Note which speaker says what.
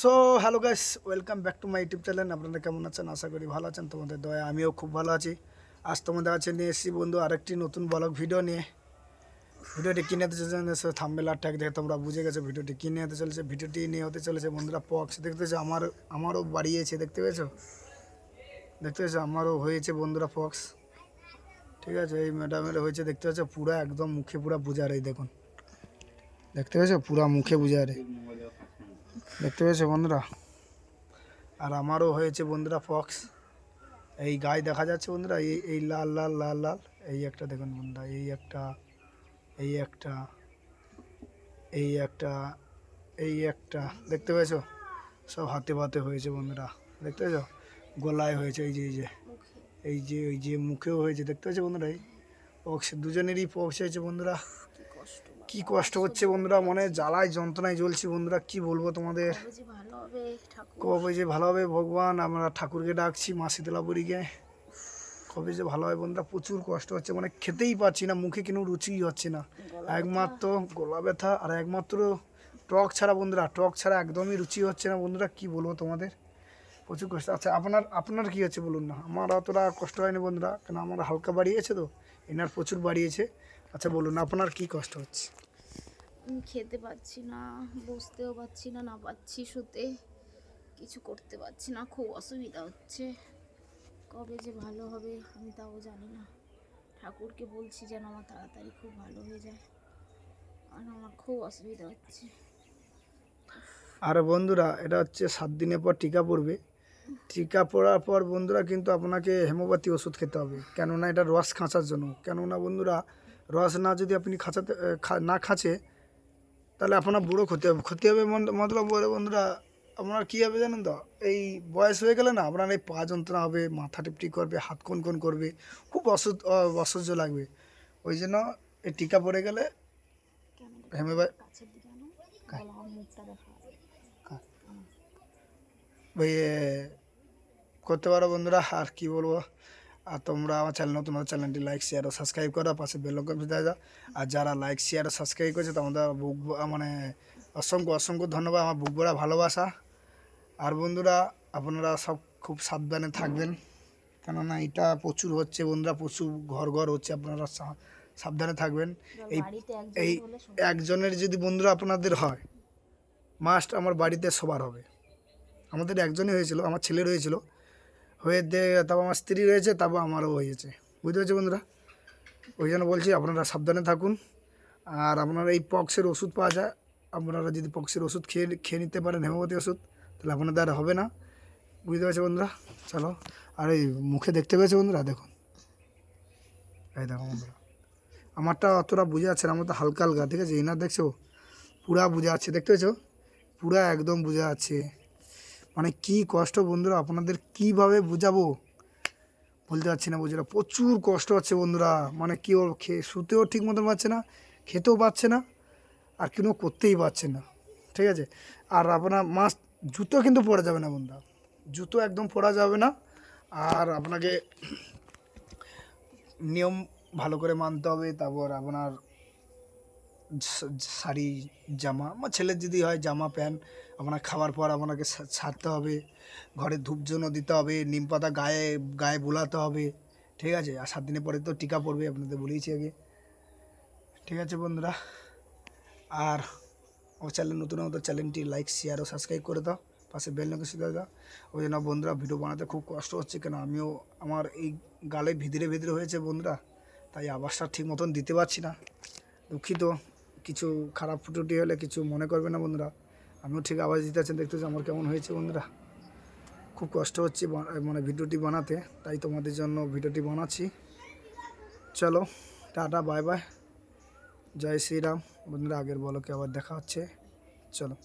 Speaker 1: So hello guys welcome back to my YouTube channel আপনারা কেমন আছেন? আশা করি ভালো আছেন। তোমাদের দয়া, আমিও খুব ভালো আছি। আজ তোমাদের কাছে নিয়ে এসেছি বন্ধু আরেকটি নতুন ব্লগ ভিডিও নিয়ে। ভিডিওটি কিনে হতে চলেছে থাম্বেল আর ট্যাগ দেখে তোমরা বুঝে গেছো ভিডিওটি কিনে হতে চলেছে। ভিডিওটি নিয়ে হতে চলেছে বন্ধুরা পক্স দেখতে পেয়েছ? আমার, আমারও বাড়িয়েছে, দেখতে পেয়েছ? দেখতে পেয়েছ? আমারও হয়েছে বন্ধুরা পক্স ঠিক আছে, এই ম্যাডামের হয়েছে, দেখতে পাচ্ছ পুরা একদম মুখে পুরা বুঝার, দেখুন। দেখতে পেয়েছ? পুরা মুখে বুঝার। দেখতে পেয়েছ বন্ধুরা? আর আমারও হয়েছে বন্ধুরা ফক্স এই গায়ে দেখা যাচ্ছে বন্ধুরা, এই এই লাল লাল লাল লাল। এই একটা দেখুন বন্ধুরা, এই একটা এই একটা এই একটা এই একটা। দেখতে পেয়েছ? সব হাতে পাতে হয়েছে বন্ধুরা, দেখতে পেয়েছ? গলায় হয়েছে, এই যে এই যে। এই যে ওই যে, মুখেও হয়েছে, দেখতে পেয়েছ বন্ধুরা? এই পক্স দুজনেরই পক্স হয়েছে বন্ধুরা। কি কষ্ট হচ্ছে বন্ধুরা? মনে জ্বালায় যন্ত্রণায় জ্বলছি বন্ধুরা। কি বলব তোমাদের?
Speaker 2: কবে যে ভালো হবে
Speaker 1: হবে ভগবান আমরা ঠাকুরকে ডাকছি মা শীতলাপুরীকে কবে যে ভালো হয় বন্ধুরা প্রচুর কষ্ট হচ্ছে। মানে খেতেই পারছি না মুখে কোনো রুচিই হচ্ছে না। একমাত্র গলা ব্যথা আর একমাত্র টক ছাড়া বন্ধুরা টক ছাড়া একদমই রুচি হচ্ছে না বন্ধুরা। কি বলব তোমাদের? প্রচুর কষ্ট। আচ্ছা আপনার আপনার কি হচ্ছে বলুন না? আমার অতটা কষ্ট হয়নি বন্ধুরা কেন আমার হালকা বাড়িয়েছে তো? এনার প্রচুর বাড়িয়েছে। আচ্ছা বলুন আপনার কি কষ্ট হচ্ছে?
Speaker 2: খেতে পাচ্ছি না, বসতেও পাচ্ছি না না পাচ্ছি শুতে। কিছু করতে পারছি না, খুব অসুবিধা হচ্ছে। কবে যে ভালো হবে আমি তাও জানি না। ঠাকুরকে বলছি যেন আমার তাড়াতাড়ি খুব ভালো হয়ে যায়। আর আমার খুব অসুবিধা হচ্ছে।
Speaker 1: আর বন্ধুরা, এটা হচ্ছে সাত দিনের পর টিকা পড়বে। টিকা পড়ার পর বন্ধুরা কিন্তু আপনাকে হেমোপ্যাথি ওষুধ খেতে হবে। কেননা এটা রস খাঁচার জন্য। কেননা বন্ধুরা, রস না যদি আপনি খাঁচাতে না খাঁচে তাহলে আপনার বুড়ো ক্ষতি হবে। ক্ষতি হবে মতলব বলে বন্ধুরা আপনার কী হবে জানেন তো? এই বয়স হয়ে গেলে না আপনার এই পা যন্ত্রণা হবে মাথা টিপটি করবে হাত কোন কোন করবে খুব অসহ্য অসহ্য লাগবে। ওই জন্য এই টিকা পড়ে গেলে ওই এ, করতে পারো বন্ধুরা আর কি বলব? আর তোমরা আমার চ্যানেল নতুন চ্যানেলটি লাইক শেয়ার ও সাবস্ক্রাইব করো পাশে বেল আইকন দেওয়া যাও আর যারা লাইক শেয়ার ও সাবস্ক্রাইব করেছে তোমাদের বুক মানে অসংখ্য অসংখ্য ধন্যবাদ আমার বুক ভরা ভালোবাসা। আর বন্ধুরা আপনারা সব খুব সাবধানে থাকবেন। কেননা এটা প্রচুর হচ্ছে বন্ধুরা প্রচুর ঘর ঘর হচ্ছে আপনারা সাবধানে থাকবেন। এই এই একজনের যদি বন্ধুরা আপনাদের হয় মাস্ট আমার বাড়িতে সবার হবে। আমাদের একজনই হয়েছিল আমার ছেলের হয়েছিল। হয়ে দে, তারপর আমার স্ত্রী রয়েছে, তারপর আমারও হয়েছে। বুঝতে পারছি বন্ধুরা? ওই জন্য বলছি আপনারা সাবধানে থাকুন। আর আপনারা এই পক্সের ওষুধ পাওয়া যায়, আপনারা যদি পক্সের ওষুধ খেয়ে খেয়ে নিতে পারেন, হেমোপ্যাথি ওষুধ, তাহলে আপনাদের আর হবে না। বুঝতে পারছি বন্ধুরা? চলো, আর এই মুখে দেখতে পেয়েছে বন্ধুরা? দেখুন। এই দেখো বন্ধুরা। আমারটা অতটা বুঝে যাচ্ছে না, আমার তো হালকা হালকা, ঠিক আছে? এনার দেখছ? পুরা বুঝে যাচ্ছে, দেখতে পেয়েছ? পুরা একদম বুঝে যাচ্ছে। মানে কি কষ্ট বন্ধুরা, আপনাদের কীভাবে বোঝাবো? বলতে পারছি না বুঝে প্রচুর কষ্ট হচ্ছে বন্ধুরা। মানে কি ওর খেয়ে শুতেও ঠিক মতন পাচ্ছে না, খেতেও পাচ্ছে না, আর কোনো করতেই পারছে না। ঠিক আছে? আর আপনার মাছ, জুতো কিন্তু পরা যাবে না বন্ধুরা। জুতো একদম পরা যাবে না, আর আপনাকে নিয়ম ভালো করে মানতে হবে। তারপর আপনার শাড়ি, জামা, আমার ছেলের যদি হয় জামা, প্যান্ট আপনার খাওয়ার পর আপনাকে ছাড়তে হবে, ঘরে ধূপ জন্য দিতে হবে, নিম পাতা গায়ে গায়ে বোলাতে হবে, ঠিক আছে? আর সাত দিনের পরে তো টিকা পড়বে, আপনাদের বলেইছি আগে। ঠিক আছে বন্ধুরা? আর আমার চ্যানেল নতুন আমাদের চ্যানেলটি লাইক শেয়ার ও সাবস্ক্রাইব করে দাও, পাশে বেল নোটিফিকেশন করে দাও। ওই জন্য বন্ধুরা ভিডিও বানাতে খুব কষ্ট হচ্ছে, কেন আমিও আমার এই গালে ভিতরে ভিতরে হয়েছে বন্ধুরা, তাই আওয়াজটা ঠিক মতন দিতে পারছি না। দুঃখিত। কিছু খারাপ ফুটুটি হলে কিছু মনে করবে না বন্ধুরা। আমিও ঠিক আওয়াজ দিতে আছেন দেখতে আমার কেমন হয়েছে বন্ধুরা। খুব কষ্ট হচ্ছে মানে ভিডিওটি বানাতে, তাই তোমাদের জন্য ভিডিওটি বানাচ্ছি। চলো, টাটা বাই বাই জয় শ্রীরাম। বন্ধুরা, আগের বলকে আবার দেখা হচ্ছে। চলো।